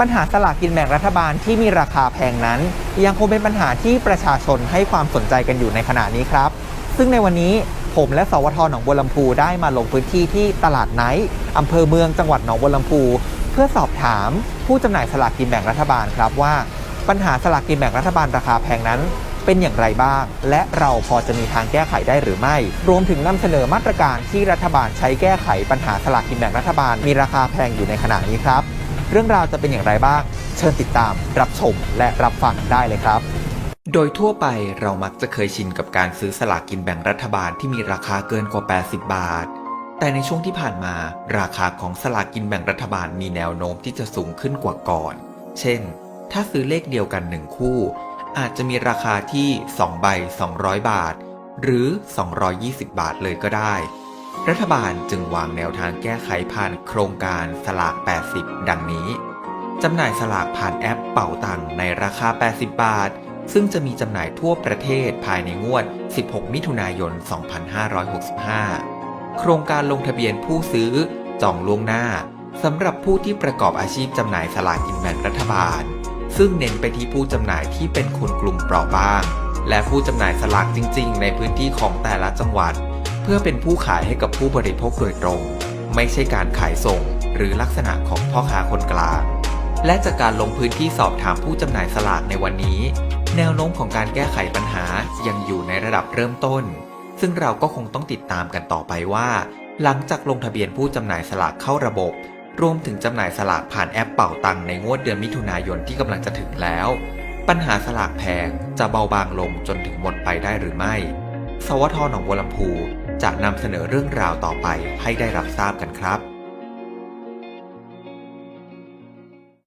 ปัญหาสลากกินแบ่งรัฐบาลที่มีราคาแพงนั้น ยังคงเป็นปัญหาที่ประชาชนให้ความสนใจกันอยู่ในขณะนี้ครับ ซึ่งในวันนี้ผมและสวทหนองบัวลำพูได้มาลงพื้นที่ที่ตลาดไนท์อำเภอเมืองจังหวัดหนองบัวลำพู เพื่อสอบถามผู้จำหน่ายสลากกินแบ่งรัฐบาลครับว่า ปัญหาสลากกินแบ่งรัฐบาลราคาแพงนั้นเป็นอย่างไรบ้าง และเราพอจะมีทางแก้ไขได้หรือไม่ รวมถึงนำเสนอมาตรการที่รัฐบาลใช้แก้ไขปัญหาสลากกินแบ่งรัฐบาลมีราคาแพงอยู่ในขณะนี้ครับ เรื่องราวจะเป็นอย่างไรบ้าง เชิญติดตามรับชมและรับฟังได้เลยครับ โดยทั่วไปเรามักจะเคยชินกับการซื้อสลากกินแบ่งรัฐบาลที่มีราคาเกินกว่า 80 บาท แต่ในช่วงที่ผ่านมาราคาของสลากกินแบ่งรัฐบาลมีแนวโน้มที่จะสูงขึ้นกว่าก่อน เช่น ถ้าซื้อเลขเดียวกัน1คู่ อาจจะมีราคาที่ 2 ใบ 200 บาท หรือ 220 บาทเลยก็ได้ รัฐบาลจึงวางแนวทางแก้ไขผ่านโครงการสลาก 80 ดังนี้ จำหน่ายสลากผ่านแอปเป่าตังในราคา 80 บาท ซึ่งจะมีจำหน่ายทั่วประเทศภายในงวด 16 มิถุนายน 2565 โครงการลงทะเบียนผู้ซื้อ จองล่วงหน้าสำหรับผู้ที่ประกอบอาชีพจำหน่ายสลากกินแบ่งรัฐบาล ซึ่งเน้นไปที่ผู้จำหน่ายที่เป็นคนกลุ่มเปราะบาง และผู้จำหน่ายสลากจริง ๆ ในพื้นที่ของแต่ละจังหวัด เพื่อเป็นผู้ขายให้กับผู้บริโภคโดยตรง ไม่ใช่การขายส่ง หรือลักษณะของพ่อค้าคนกลาง และจากการลงพื้นที่สอบถามผู้จำหน่ายสลากในวันนี้ แนวโน้มของการแก้ไขปัญหายังอยู่ในระดับเริ่มต้น ซึ่งเราก็คงต้องติดตามกันต่อไปว่า หลังจากลงทะเบียนผู้จำหน่ายสลากเข้าระบบ รวมถึงจำหน่ายสลากผ่านแอปเป่าตังในงวดเดือนมิถุนายนที่กำลังจะถึงแล้ว ปัญหาสลากแพงจะเบาบางลงจนถึงหมดไปได้หรือไม่ สวทหนองบัวลำพู จะนำเสนอเรื่องราวต่อไปให้ได้รับทราบกันครับ